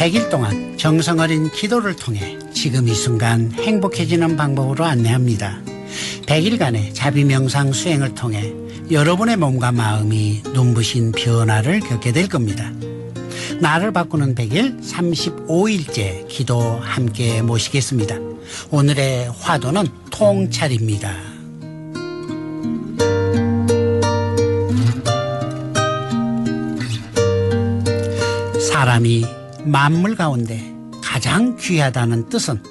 100일 동안 정성 어린 기도를 통해 지금 이 순간 행복해지는 방법으로 안내합니다. 100일간의 자비 명상 수행을 통해 여러분의 몸과 마음이 눈부신 변화를 겪게 될 겁니다. 나를 바꾸는 100일 35일째 기도 함께 모시겠습니다. 오늘의 화두는 통찰입니다. 사람이 만물 가운데 가장 귀하다는 뜻은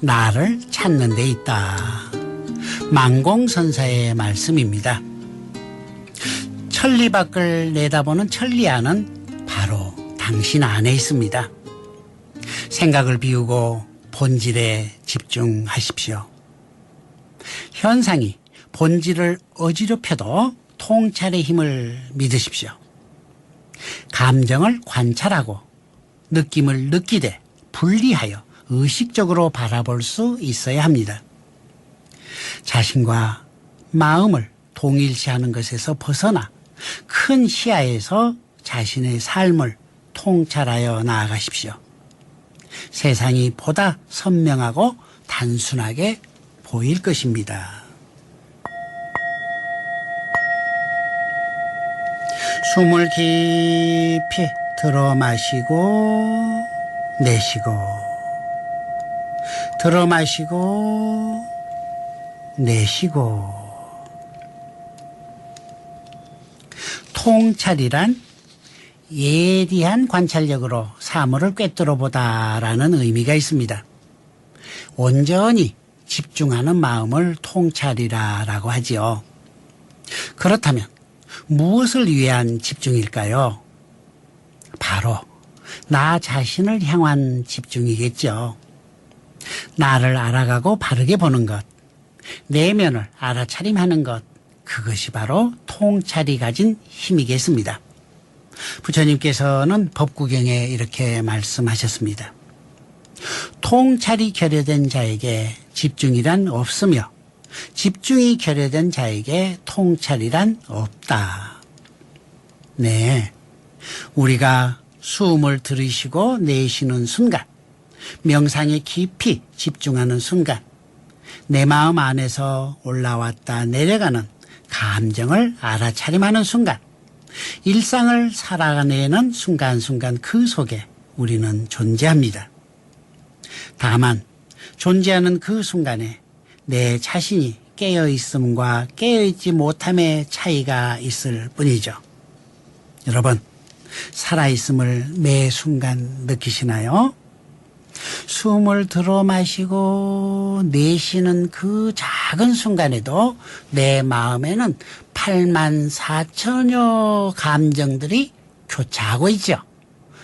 나를 찾는 데 있다. 망공선사의 말씀입니다. 천리 밖을 내다보는 천리 안은 바로 당신 안에 있습니다. 생각을 비우고 본질에 집중하십시오. 현상이 본질을 어지럽혀도 통찰의 힘을 믿으십시오. 감정을 관찰하고 느낌을 느끼되 분리하여 의식적으로 바라볼 수 있어야 합니다. 자신과 마음을 동일시하는 것에서 벗어나 큰 시야에서 자신의 삶을 통찰하여 나아가십시오. 세상이 보다 선명하고 단순하게 보일 것입니다. 숨을 깊이 들어 마시고 내쉬고 들어 마시고 내쉬고 통찰이란 예리한 관찰력으로 사물을 꿰뚫어 보다라는 의미가 있습니다. 온전히 집중하는 마음을 통찰이라라고 하지요. 그렇다면 무엇을 위한 집중일까요? 바로 나 자신을 향한 집중이겠죠. 나를 알아가고 바르게 보는 것, 내면을 알아차림하는 것, 그것이 바로 통찰이 가진 힘이겠습니다. 부처님께서는 법구경에 이렇게 말씀하셨습니다. 통찰이 결여된 자에게 집중이란 없으며 집중이 결여된 자에게 통찰이란 없다. 네. 우리가 숨을 들이쉬고 내쉬는 순간, 명상에 깊이 집중하는 순간, 내 마음 안에서 올라왔다 내려가는 감정을 알아차림하는 순간, 일상을 살아가는 순간순간 그 속에 우리는 존재합니다. 다만, 존재하는 그 순간에 내 자신이 깨어 있음과 깨어 있지 못함의 차이가 있을 뿐이죠. 여러분, 살아 있음을 매 순간 느끼시나요? 숨을 들어 마시고 내쉬는 그 작은 순간에도 내 마음에는 8만 4천여 감정들이 교차하고 있죠.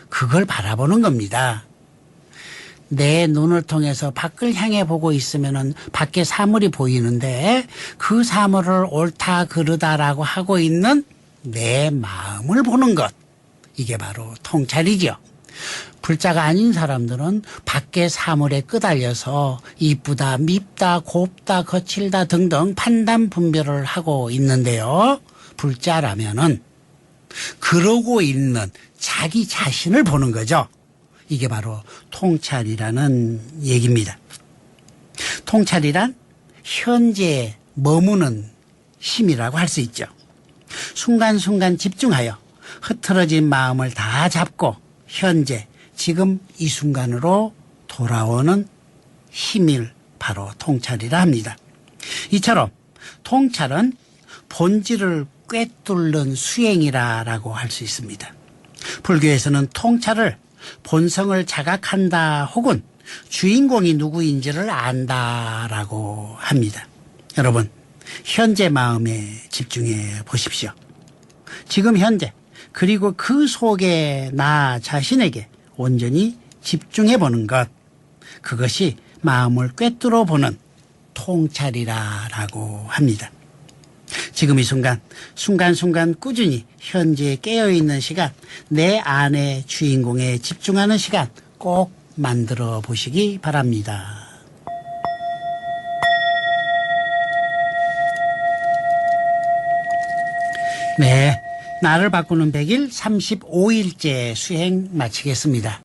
그걸 바라보는 겁니다. 내 눈을 통해서 밖을 향해 보고 있으면은 밖에 사물이 보이는데 그 사물을 옳다 그르다라고 하고 있는 내 마음을 보는 것. 이게 바로 통찰이죠. 불자가 아닌 사람들은 밖의 사물에 끄달려서 이쁘다, 밉다, 곱다, 거칠다 등등 판단 분별을 하고 있는데요. 불자라면은 그러고 있는 자기 자신을 보는 거죠. 이게 바로 통찰이라는 얘기입니다. 통찰이란 현재에 머무는 힘이라고 할 수 있죠. 순간순간 집중하여 흐트러진 마음을 다 잡고 현재 지금 이 순간으로 돌아오는 힘을 바로 통찰이라 합니다. 이처럼 통찰은 본질을 꿰뚫는 수행이라라고 할 수 있습니다. 불교에서는 통찰을 본성을 자각한다 혹은 주인공이 누구인지를 안다라고 합니다. 여러분, 현재 마음에 집중해 보십시오. 지금 현재, 그리고 그 속에 나 자신에게 온전히 집중해 보는 것. 그것이 마음을 꿰뚫어 보는 통찰이라라고 합니다. 지금 이 순간, 순간순간 꾸준히 현재에 깨어있는 시간, 내 안의 주인공에 집중하는 시간 꼭 만들어 보시기 바랍니다. 네. 나를 바꾸는 100일 35일째 수행 마치겠습니다.